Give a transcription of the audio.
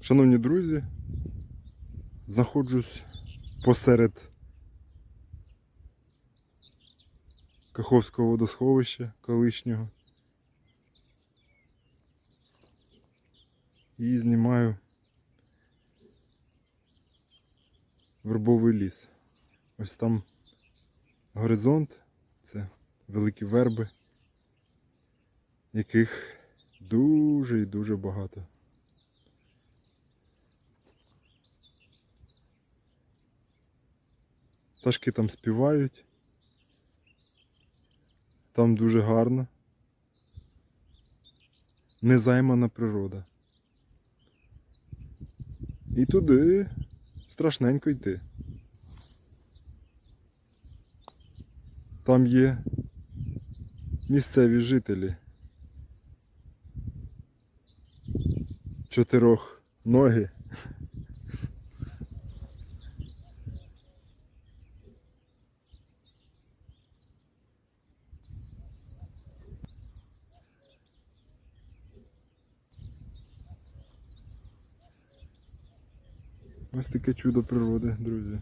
Шановні друзі, знаходжусь посеред Каховського водосховища колишнього. І знімаю вербовий ліс. Ось там горизонт, це великі верби, яких дуже і дуже багато. Пташки там співають. Там дуже гарно. Незаймана природа. І туди страшненько йти. Там є місцеві жителі. Чотирьох ноги. Ось таке чудо природи, друзі.